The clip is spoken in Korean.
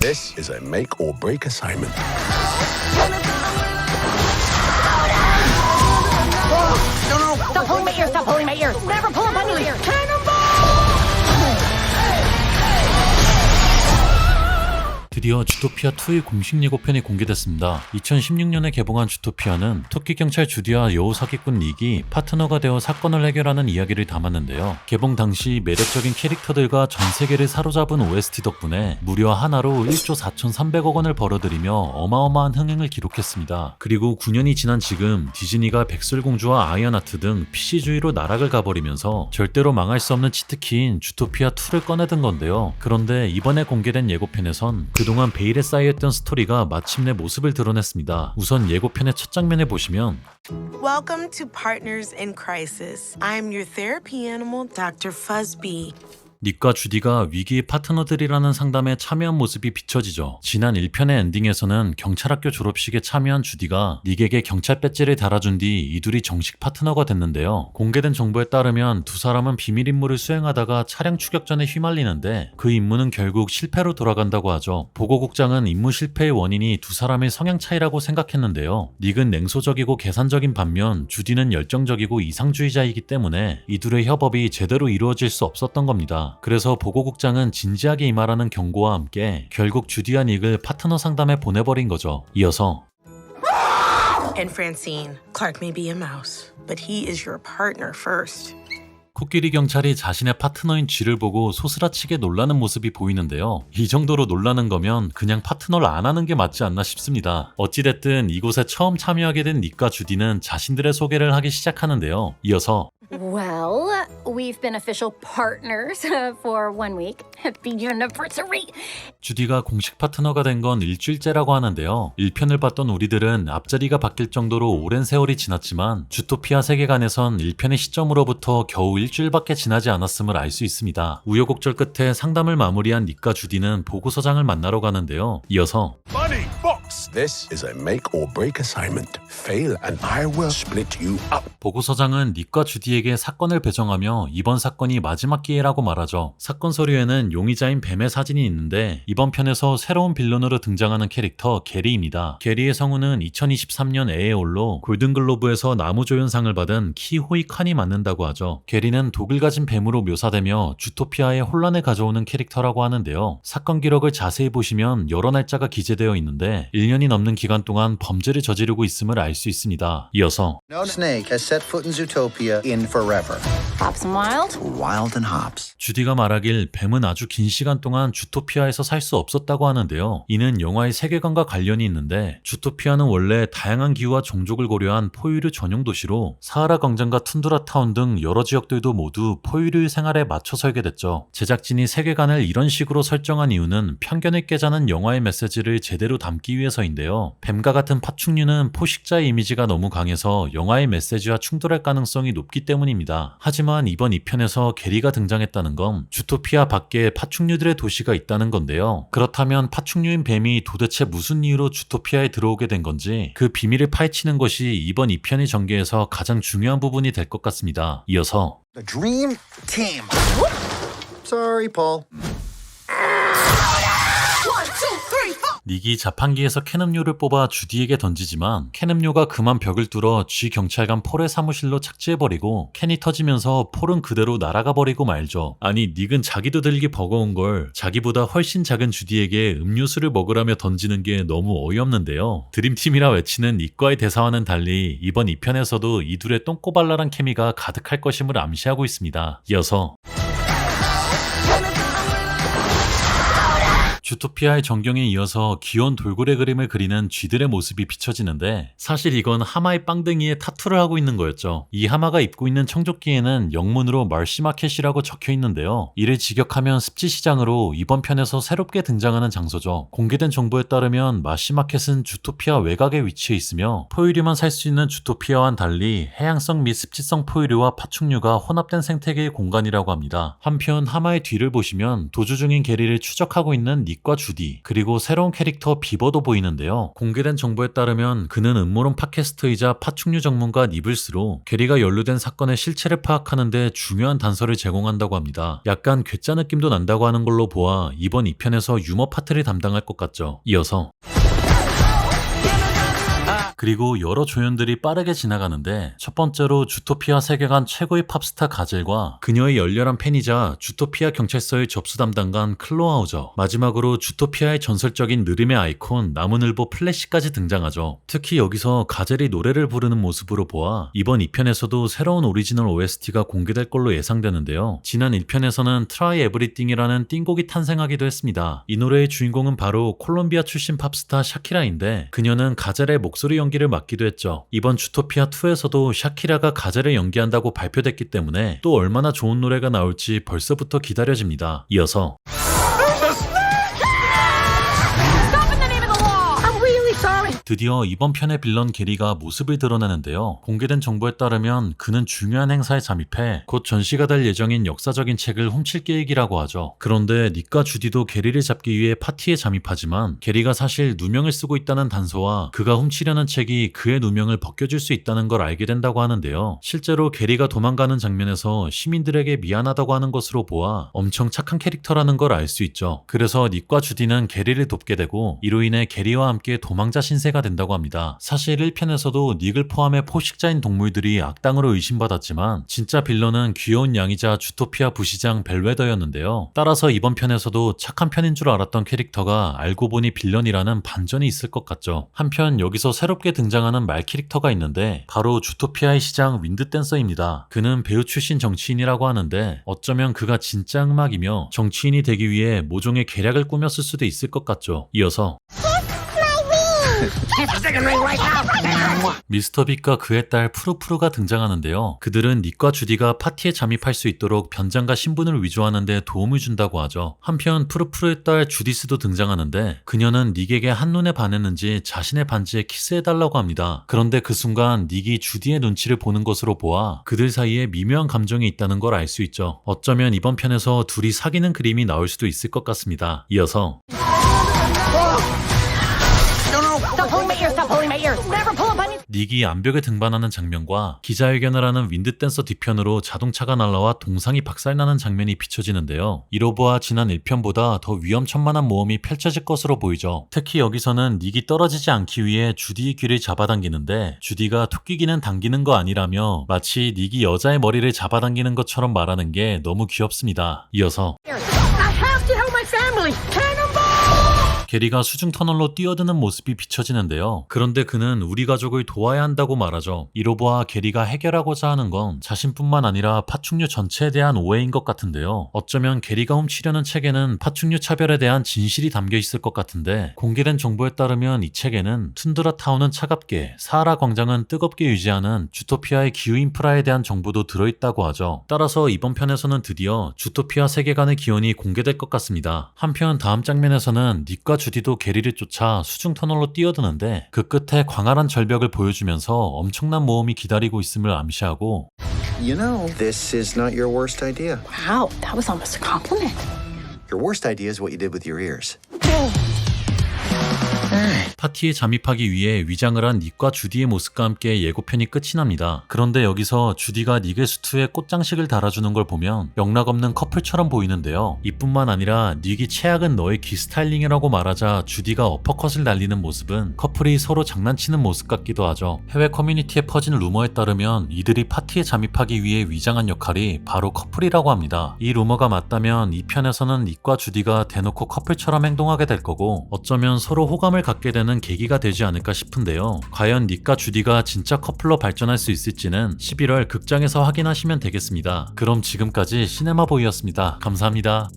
This is a make or break assignment. 드디어 주토피아 2의 공식 예고편이 공개됐습니다. 2016년에 개봉한 주토피아는 토끼 경찰 주디와 여우 사기꾼 닉이 파트너가 되어 사건을 해결하는 이야기를 담았는데요. 개봉 당시 매력적인 캐릭터들과 전 세계를 사로잡은 OST 덕분에 무려 하나로 1조 4,300억 원을 벌어들이며 어마어마한 흥행을 기록했습니다. 그리고 9년이 지난 지금 디즈니가 백설공주와 아이언하트 등 PC주의로 나락을 가버리면서 절대로 망할 수 없는 치트키인 주토피아 2를 꺼내든 건데요. 그런데 이번에 공개된 예고편에선 그동안 베일에 쌓여있던 스토리가 마침내 모습을 드러냈습니다. 우선 예고편의 첫 장면에 보시면 Welcome to Partners in Crisis. I'm your therapy animal, Dr. Fuzzbee. 닉과 주디가 위기의 파트너들이라는 상담에 참여한 모습이 비춰지죠. 지난 1편의 엔딩에서는 경찰학교 졸업식에 참여한 주디가 닉에게 경찰 배지를 달아준 뒤 이둘이 정식 파트너가 됐는데요. 공개된 정보에 따르면 두 사람은 비밀 임무를 수행하다가 차량 추격전에 휘말리는데 그 임무는 결국 실패로 돌아간다고 하죠. 보고국장은 임무 실패의 원인이 두 사람의 성향 차이라고 생각했는데요. 닉은 냉소적이고 계산적인 반면 주디는 열정적이고 이상주의자이기 때문에 이둘의 협업이 제대로 이루어질 수 없었던 겁니다. 그래서 보고국장은 진지하게 임하라는 경고와 함께 결국 주디와 닉을 파트너 상담에 보내버린 거죠. 이어서 And Francine, Clark may be a mouse, but he is your partner first. 코끼리 경찰이 자신의 파트너인 쥐를 보고 소스라치게 놀라는 모습이 보이는데요. 이 정도로 놀라는 거면 그냥 파트너를 안 하는 게 맞지 않나 싶습니다. 어찌됐든 이곳에 처음 참여하게 된 닉과 주디는 자신들의 소개를 하기 시작하는데요. 이어서 Well, we've been official partners uh, for one week. Happy anniversary! 주디가 공식 파트너가 된 건 일주일째라고 하는데요. 1편을 봤던 우리들은 앞자리가 바뀔 정도로 오랜 세월이 지났지만 주토피아 세계관에선 1편의 시점으로부터 겨우 일주일밖에 지나지 않았음을 알 수 있습니다. 우여곡절 끝에 상담을 마무리한 닉과 주디는 보고서장을 만나러 가는데요. 이어서. This is a make or break assignment. Fail and I will split you up. 보고서장은 닉과 주디에게 사건을 배정하며 이번 사건이 마지막 기회라고 말하죠. 사건 서류에는 용의자인 뱀의 사진이 있는데 이번 편에서 새로운 빌런으로 등장하는 캐릭터 게리입니다. 게리의 성우는 2023년 에에올로 골든글로브에서 나무조연상을 받은 키호이 칸이 맡는다고 하죠. 게리는 독을 가진 뱀으로 묘사되며 주토피아에 혼란을 가져오는 캐릭터라고 하는데요. 사건 기록을 자세히 보시면 여러 날짜가 기재되어 있는데 1년 이 넘는 기간 동안 범죄를 저지르고 있음을 알 수 있습니다. 이어서 No snake has set foot in Zootopia in forever. Hops and wild? Wild and hops. 주디가 말하길 뱀은 아주 긴 시간 동안 주토피아에서 살 수 없었다고 하는데요. 이는 영화의 세계관과 관련이 있는데 주토피아는 원래 다양한 기후와 종족을 고려한 포유류 전용 도시로 사하라 광장과 툰드라 타운 등 여러 지역들도 모두 포유류 생활에 맞춰 설계됐죠. 제작진이 세계관을 이런 식으로 설정한 이유는 편견을 깨자는 영화의 메시지를 제대로 담기 위해서인 데요. 뱀과 같은 파충류는 포식자의 이미지가 너무 강해서 영화의 메시지와 충돌할 가능성이 높기 때문입니다. 하지만 이번 2편에서 게리가 등장했다는 건 주토피아 밖에 파충류들의 도시가 있다는 건데요. 그렇다면 파충류인 뱀이 도대체 무슨 이유로 주토피아에 들어오게 된 건지 그 비밀을 파헤치는 것이 이번 2편의 전개에서 가장 중요한 부분이 될 것 같습니다. 이어서 The dream team. Sorry, Paul. 닉이 자판기에서 캐넘류를 뽑아 주디에게 던지지만 캐넘류가 그만 벽을 뚫어 쥐 경찰관 폴의 사무실로 착지해버리고 캔이 터지면서 폴은 그대로 날아가 버리고 말죠. 아니 닉은 자기도 들기 버거운 걸 자기보다 훨씬 작은 주디에게 음료수를 먹으라며 던지는 게 너무 어이없는데요. 드림팀이라 외치는 닉과의 대사와는 달리 이번 2편에서도 이 둘의 똥꼬발랄한 케미가 가득할 것임을 암시하고 있습니다. 이어서 주토피아의 전경에 이어서 귀여운 돌고래 그림을 그리는 쥐들의 모습이 비춰지는데 사실 이건 하마의 빵댕이에 타투를 하고 있는 거였죠. 이 하마가 입고 있는 청조끼에는 영문으로 말시마켓이라고 적혀 있는데요. 이를 직역하면 습지시장으로 이번 편에서 새롭게 등장하는 장소죠. 공개된 정보에 따르면 마시마켓은 주토피아 외곽에 위치해 있으며 포유류만 살 수 있는 주토피아와는 달리 해양성 및 습지성 포유류와 파충류가 혼합된 생태계의 공간이라고 합니다. 한편 하마의 뒤를 보시면 도주 중인 게리를 추적하고 있는 닉과 주디, 그리고 새로운 캐릭터 비버도 보이는데요. 공개된 정보에 따르면 그는 음모론 팟캐스트이자 파충류 전문가 니블스로 게리가 연루된 사건의 실체를 파악하는데 중요한 단서를 제공한다고 합니다. 약간 괴짜 느낌도 난다고 하는 걸로 보아 이번 2편에서 유머 파트를 담당할 것 같죠. 이어서 그리고 여러 조연들이 빠르게 지나가는데 첫 번째로 주토피아 세계관 최고의 팝스타 가젤과 그녀의 열렬한 팬이자 주토피아 경찰서의 접수 담당관 클로아우저 마지막으로 주토피아의 전설적인 느림의 아이콘 나무늘보 플래시까지 등장하죠. 특히 여기서 가젤이 노래를 부르는 모습으로 보아 이번 2편에서도 새로운 오리지널 OST가 공개될 걸로 예상되는데요. 지난 1편에서는 트라이 에브리띵이라는 띵곡이 탄생하기도 했습니다. 이 노래의 주인공은 바로 콜롬비아 출신 팝스타 샤키라인데 그녀는 가젤의 목소리 연 기를 맡기도 했죠. 이번 주토피아 2에서도 샤키라가 가젤을 연기한다고 발표됐기 때문에 또 얼마나 좋은 노래가 나올지 벌써부터 기다려집니다. 이어서 드디어 이번 편의 빌런 게리가 모습을 드러내는데요. 공개된 정보에 따르면 그는 중요한 행사에 잠입해 곧 전시가 될 예정인 역사적인 책을 훔칠 계획이라고 하죠. 그런데 닉과 주디도 게리를 잡기 위해 파티에 잠입하지만 게리가 사실 누명을 쓰고 있다는 단서와 그가 훔치려는 책이 그의 누명을 벗겨줄 수 있다는 걸 알게 된다고 하는데요. 실제로 게리가 도망가는 장면에서 시민들에게 미안하다고 하는 것으로 보아 엄청 착한 캐릭터라는 걸 알 수 있죠. 그래서 닉과 주디는 게리를 돕게 되고 이로 인해 게리와 함께 도망자 신세가 된다고 합니다. 사실 1편에서도 닉을 포함해 포식자인 동물들이 악당으로 의심받았지만 진짜 빌런은 귀여운 양이자 주토피아 부시장 벨웨더였는데요. 따라서 이번 편에서도 착한 편인 줄 알았던 캐릭터가 알고 보니 빌런이라는 반전이 있을 것 같죠. 한편 여기서 새롭게 등장하는 말 캐릭터가 있는데 바로 주토피아의 시장 윈드댄서입니다. 그는 배우 출신 정치인이라고 하는데 어쩌면 그가 진짜 음악이며 정치인이 되기 위해 모종의 계략을 꾸몄을 수도 있을 것 같죠. 이어서 미스터 빅과 그의 딸 푸르푸르가 등장하는데요. 그들은 닉과 주디가 파티에 잠입할 수 있도록 변장과 신분을 위조하는 데 도움을 준다고 하죠. 한편 푸르푸르의 딸 주디스도 등장하는데 그녀는 닉에게 한눈에 반했는지 자신의 반지에 키스해달라고 합니다. 그런데 그 순간 닉이 주디의 눈치를 보는 것으로 보아 그들 사이에 미묘한 감정이 있다는 걸 알 수 있죠. 어쩌면 이번 편에서 둘이 사귀는 그림이 나올 수도 있을 것 같습니다. 이어서 닉이 암벽에 등반하는 장면과 기자회견을 하는 윈드댄서 뒤편으로 자동차가 날아와 동상이 박살나는 장면이 비춰지는데요. 이로 보아 지난 1편보다 더 위험천만한 모험이 펼쳐질 것으로 보이죠. 특히 여기서는 닉이 떨어지지 않기 위해 주디의 귀를 잡아당기는데 주디가 토끼기는 당기는 거 아니라며 마치 닉이 여자의 머리를 잡아당기는 것처럼 말하는 게 너무 귀엽습니다. 이어서 게리가 수중 터널로 뛰어드는 모습이 비춰지는데요. 그런데 그는 우리 가족을 도와야 한다고 말하죠. 이로 보아 게리가 해결하고자 하는 건 자신뿐만 아니라 파충류 전체에 대한 오해인 것 같은데요. 어쩌면 게리가 훔치려는 책에는 파충류 차별에 대한 진실이 담겨 있을 것 같은데 공개된 정보에 따르면 이 책에는 툰드라 타운은 차갑게, 사하라 광장은 뜨겁게 유지하는 주토피아의 기후 인프라에 대한 정보도 들어있다고 하죠. 따라서 이번 편에서는 드디어 주토피아 세계관의 기원이 공개될 것 같습니다. 한편 다음 장면에서는 닉과 주디도 게리를 쫓아 수중 터널로 뛰어드는데 그 끝에 광활한 절벽을 보여주면서 엄청난 모험이 기다리고 있음을 암시하고 You know, this is not your worst idea. Wow, that was almost a compliment. Your worst idea is what you did with your ears. 파티에 잠입하기 위해 위장을 한 닉과 주디의 모습과 함께 예고편이 끝이 납니다. 그런데 여기서 주디가 닉의 수트에 꽃장식을 달아주는 걸 보면 영락 없는 커플처럼 보이는데요. 이뿐만 아니라 닉이 최악은 너의 기 스타일링이라고 말하자 주디가 어퍼컷을 날리는 모습은 커플이 서로 장난치는 모습 같기도 하죠. 해외 커뮤니티에 퍼진 루머에 따르면 이들이 파티에 잠입하기 위해 위장한 역할이 바로 커플이라고 합니다. 이 루머가 맞다면 이 편에서는 닉과 주디가 대놓고 커플처럼 행동하게 될 거고 어쩌면 서로 호감을 갖게 되는 계기가 되지 않을까 싶은데요. 과연 닉과 주디가 진짜 커플로 발전할 수 있을지는 11월 극장에서 확인하시면 되겠습니다. 그럼 지금까지 시네마보이였습니다. 감사합니다.